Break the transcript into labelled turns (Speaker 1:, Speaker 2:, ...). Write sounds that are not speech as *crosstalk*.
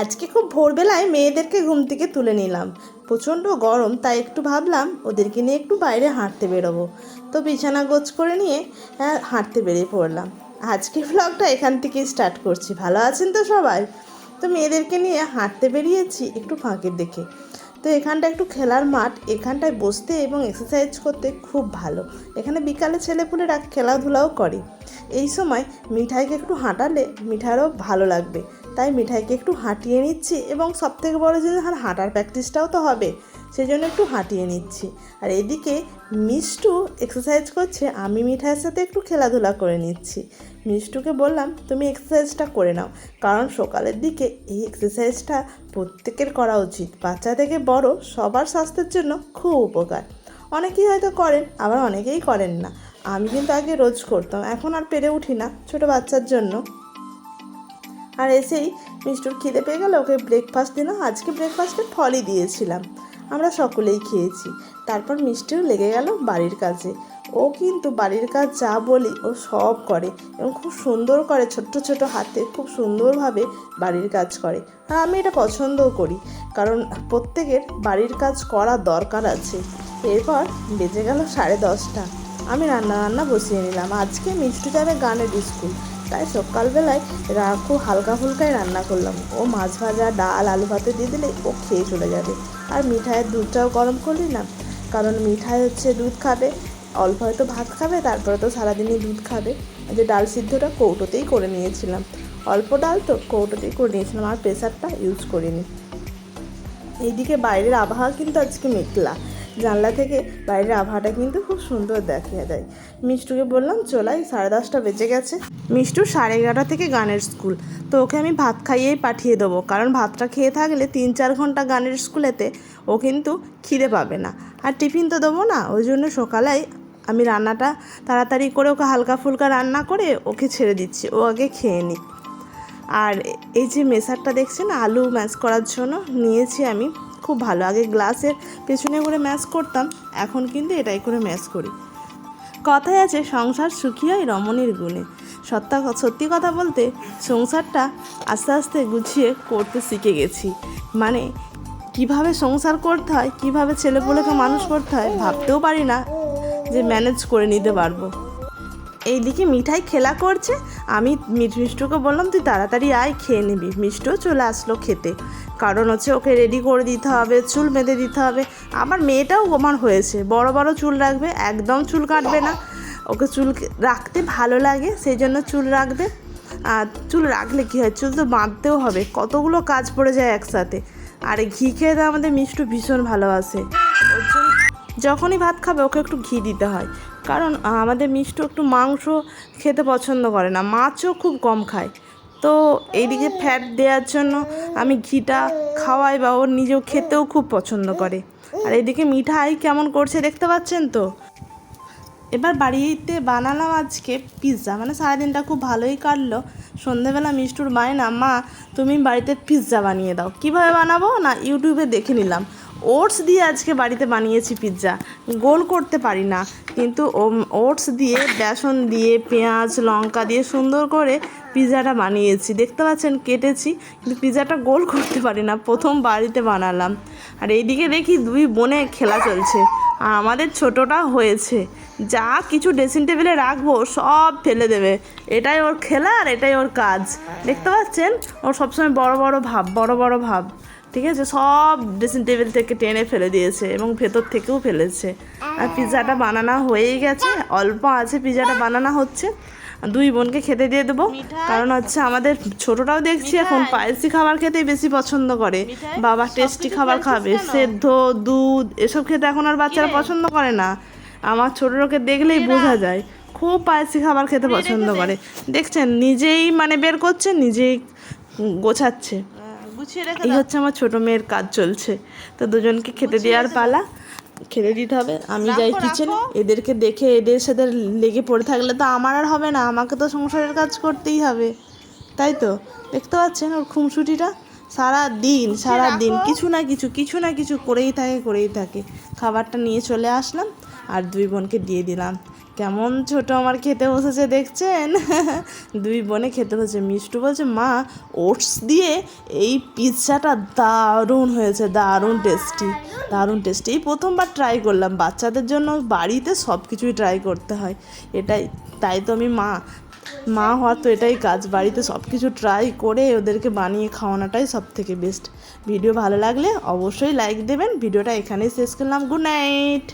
Speaker 1: আজকে খুব ভোরবেলায় মেয়েদেরকে ঘুম থেকে তুলে নিলাম। প্রচণ্ড গরম, তাই একটু ভাবলাম ওদেরকে নিয়ে একটু বাইরে হাঁটতে বেরোবো। তো বিছানা গোছ করে নিয়ে হাঁটতে বেরিয়ে পড়লাম। আজকে ব্লগটা এখান থেকেই স্টার্ট করছি। ভালো আছেন তো সবাই? তো মেয়েদেরকে নিয়ে হাঁটতে বেরিয়েছি একটু ফাঁকের দেখে তো এখানটা একটু খেলার মাঠ, এখানটায় বসতে এবং এক্সারসাইজ করতে খুব ভালো। এখানে বিকালে ছেলেপুলেরা খেলাধুলাও করে। এই সময় মিঠাইকে একটু হাঁটালে মিঠাইরও ভালো লাগবে। তাই মিঠাইকে একটু হাঁটিয়ে নিচ্ছি এবং সবথেকে বড় জিনিস আর হাঁটার প্র্যাকটিসটাও তো হবে সেই জন্য একটু হাঁটিয়ে নিচ্ছি। আর এদিকে মিষ্টু এক্সারসাইজ করছে, আমি মিঠাইয়ের সাথে একটু খেলাধুলা করে নিচ্ছি। মিষ্টুকে বললাম, তুমি এক্সারসাইজটা করে নাও, কারণ সকালের দিকে এই এক্সারসাইজটা প্রত্যেকের করা উচিত। বাচ্চা থেকে বড় সবার স্বাস্থ্যের জন্য খুব উপকার। অনেকেই হয়তো করেন, আবার অনেকেই করেন না। আমি কিন্তু আগে রোজ করতাম, এখন আর পেরে উঠি না ছোটো বাচ্চার জন্য। আর এসেই মিষ্টুর খিদে পেয়ে গেল, ওকে ব্রেকফাস্ট দিলাম। আজকে ব্রেকফাস্টে ফলই দিয়েছিলাম। আমরা সকলেই খেয়েছি। তারপর মিষ্টিও লেগে গেল বাড়ির কাজে ও কিন্তু বাড়ির কাজ যা বলি ও সব করে এবং খুব সুন্দর করে ছোট্ট ছোট হাতে খুব সুন্দরভাবে বাড়ির কাজ করে। আর আমি এটা পছন্দও করি, কারণ প্রত্যেকের বাড়ির কাজ করা দরকার আছে। এরপর বেজে গেল সাড়ে দশটা। আমি রান্না বান্না বসিয়ে নিলাম। আজকে মিষ্টি যাবে গানের স্কুল। তাই সকালবেলায় রা খুব হালকা ফুলকাই রান্না করলাম। ও মাছ ভাজা, ডাল, আলু ভাতে দিয়ে দিলে ও খেয়ে চলে যাবে। আর মিঠাইয়ের দুধটাও গরম করলি না, কারণ মিঠাই হচ্ছে দুধ খাবে। অল্প হয়তো ভাত খাবে, তারপরে তো সারাদিনই দুধ খাবে। যে ডাল সিদ্ধটা কৌটোতেই করে নিয়েছিলাম। অল্প ডাল তো কৌটোতেই করে নিয়েছিলাম, আর প্রেসারটা ইউজ করিনি। এইদিকে বাইরের আবহাওয়া কিন্তু আজকে মেঘলা। জানলা থেকে বাইরের আবহাওয়াটা কিন্তু খুব সুন্দর দেখা যায় মিষ্টুকে বললাম চলাই সাড়ে দশটা বেজে গেছে। মিষ্টু সাড়ে এগারোটা থেকে গানের স্কুল। তো ওকে আমি ভাত খাইয়েই পাঠিয়ে দেবো, কারণ ভাতটা খেয়ে থাকলে তিন চার ঘণ্টা গানের স্কুলেতে ও কিন্তু খিদে পাবে না। আর টিফিন তো দেবো না, ওই জন্য সকালেই আমি রান্নাটা তাড়াতাড়ি করে ওকে হালকা ফুলকা রান্না করে ওকে ছেড়ে দিচ্ছি, ও আগে খেয়ে নিক। আর এই যে মেশারটা দেখছেন, আলু ম্যাশ করার জন্য নিয়েছি আমি। খুব ভালো। আগে গ্লাসের পেছনে করে ম্যাশ করতাম, এখন কিন্তু এটাই করে ম্যাশ করি। কথায় আছে, সংসার সুখী হয় রমণীর গুণে। সত্তা সত্যি কথা বলতে সংসারটা আস্তে আস্তে গুছিয়ে করতে শিখে গেছি। মানে কীভাবে সংসার করতে হয়, কীভাবে ছেলেপুলেকে মানুষ করতে হয় ভাবতেও পারি না যে ম্যানেজ করে নিতে পারব। এইদিকে মিঠাই খেলা করছে। আমি মিষ্টুকে বললাম, তুই তাড়াতাড়ি আয়, খেয়ে নিবি। মিষ্টুও চলে আসলো খেতে। কারণ হচ্ছে ওকে রেডি করে দিতে হবে, চুল বেঁধে দিতে হবে। আমার মেয়েটাও আমার হয়েছে। বড় বড় চুল রাখবে, একদম চুল কাটবে না। ওকে চুল রাখতে ভালো লাগে, সেই জন্য চুল রাখবে। আর চুল রাখলে কী হয়? চুল তো বাঁধতেও হবে। কতগুলো কাজ পড়ে যায় একসাথে। আর ঘি খেয়ে তো আমাদের মিষ্টু ভীষণ ভালোবাসে। ওর জন্য যখনই ভাত খাবে, ওকে একটু ঘি দিতে হয়। কারণ আমাদের মিষ্টু একটু মাংস খেতে পছন্দ করে না, মাছও খুব কম খায়। তো এইদিকে ফ্যাট দেওয়ার জন্য আমি ঘিটা খাওয়াই বা ওর নিজেও খেতেও খুব পছন্দ করে। আর এদিকে মিঠাই কেমন করছে দেখতে পাচ্ছেন তো? এবার বাড়িতে বানালাম আজকে পিৎজা মানে সারাদিনটা খুব ভালোই কাটলো। সন্ধেবেলা মিষ্টুর বায়না মা, তুমি বাড়িতে পিৎজা বানিয়ে দাও। কীভাবে বানাবো? না, ইউটিউবে দেখে নিলাম। ওটস দিয়ে আজকে বাড়িতে বানিয়েছি পিৎজা গোল করতে পারি না, কিন্তু ওটস দিয়ে, বেসন দিয়ে, পেঁয়াজ, লঙ্কা দিয়ে সুন্দর করে পিৎজাটা বানিয়েছি। দেখতে পাচ্ছেন, কেটেছি, কিন্তু পিৎজাটা গোল করতে পারি না, প্রথম বাড়িতে বানালাম। আর এইদিকে দেখি দুই বোনে খেলা চলছে, আর আমাদের ছোটটা হয়েছে। যা কিছু ড্রেসিং টেবিলে রাখব, সব ফেলে দেবে। এটাই ওর খেলা আর এটাই ওর কাজ। দেখতে পাচ্ছেন, ওর সবসময় বড় বড় ভাব, বড় বড় ভাব। ঠিক আছে? সব ড্রেসিং টেবিল থেকে টেনে ফেলে দিয়েছে এবং ভেতর থেকেও ফেলেছে। আর পিৎজাটা বানানো হয়েই গেছে। অল্প আছে পিৎজাটা বানানো হচ্ছে। দুই বোনকে খেতে দিয়ে দেবো। কারণ হচ্ছে আমাদের ছোটটাও দেখছি এখন পায়েসি খাবার খেতেই বেশি পছন্দ করে। বাবা টেস্টি খাবার খাবে। সেদ্ধ দুধ এসব খেতে এখন আর বাচ্চারা পছন্দ করে না। আমার ছোটোকে দেখলেই বোঝা যায়। খুব পায়েসি খাবার খেতে পছন্দ করে। দেখছেন নিজেই মানে বের করছে নিজেই গোছাচ্ছে। এই হচ্ছে আমার ছোট মেয়ের কাজ চলছে। তো দুজনকে খেতে দেওয়ার পালা। খেতে দিতে হবে। আমি যাই কিচেনে এদেরকে দেখে এদের সাথে লেগে পড়ে থাকলে তো আমার আর হবে না। আমাকে তো সংসারের কাজ করতেই হবে। তাই তো? দেখতে পাচ্ছেন ওর খুমসুটিটা সারা দিন সারা দিন কিছু না কিছু কিছু না কিছু করেই থাকে করেই থাকে। খাবারটা নিয়ে চলে আসলাম। আর দুই বোনকে দিয়ে দিলাম। কেমন ছোট আমার খেতে বসেছে দেখছেন? *laughs* দুই বোনে খেতে বসেছে। মিষ্টু বলছে, মা, ওটস দিয়ে এই পিৎজাটা দারুণ হয়েছে, দারুণ টেস্টি দারুণ টেস্টি। এই প্রথমবার ট্রাই করলাম। বাচ্চাদের জন্য বাড়িতে সব কিছুই ট্রাই করতে হয়। এটাই, তাই তো আমি মা মা হওয়ার তো এটাই কাজ। বাড়িতে সব কিছু ট্রাই করে ওদেরকে বানিয়ে খাওয়ানোটাই সব থেকে বেস্ট ভিডিও ভালো লাগলে অবশ্যই লাইক দেবেন। ভিডিওটা এখানেই শেষ করলাম। Good night